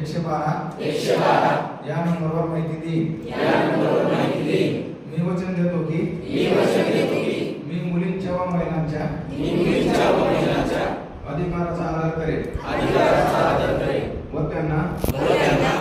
एकशे बारा. एकशे बारा. या नंबरवर माहिती देईन या नंबरवर माहिती देईन मी वचन देतो की मी वचन देतो की मी मुलींच्या व महिलांच्या मी मुलींच्या व महिलांच्या अधिकाराचा आदर करेन. अधिकाराचा आदर व त्यांना व त्यांना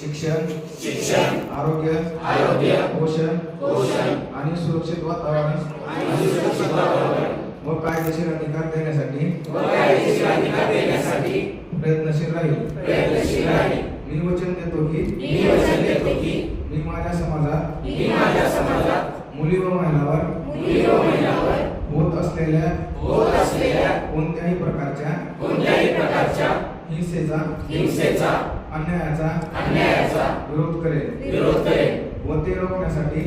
शिक्षण शिक्षण आरोग्य आरोग्य पोषण पोषण आणि सुरक्षित वातावरण आणि सुरक्षित वातावरण. व कायदेशीर अधिकार देण्यासाठी व कायदेशीर अधिकार देण्यासाठी प्रयत्नशील राहील. मी वचन देतो की? मी वचन देतो की? मी माझ्या समाजात मी माझ्या समाजात मुली व महिलावर मुली व महिलांवर होत असलेल्या होत असलेल्या कोणत्याही प्रकारच्या कोणत्याही प्रकारच्या हिंसेचा हिंसेचा अन्यायाचा अन्यायाचा विरोध करेन विरोध करेन व ते रोखण्यासाठी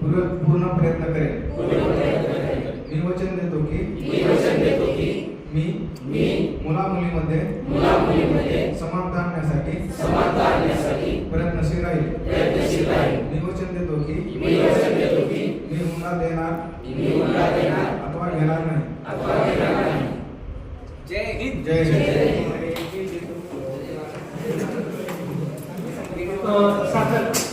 पूर्ण प्रयत्न प्रयत्न करेन मी वचन देतो की? मध्ये मुलामुलीमध्ये समानता आणण्यासाठी समानता आणण्यासाठी प्रयत्नशील राहील. प्रयत्नशील राहील. नियोजन देतो की नियोजन देतो की मी हुंडा देणार. मी हुंडा देणार. अथवा घेणार नाही. अथवा घेणार नाही. जय हिंद. जय हिंद. साखर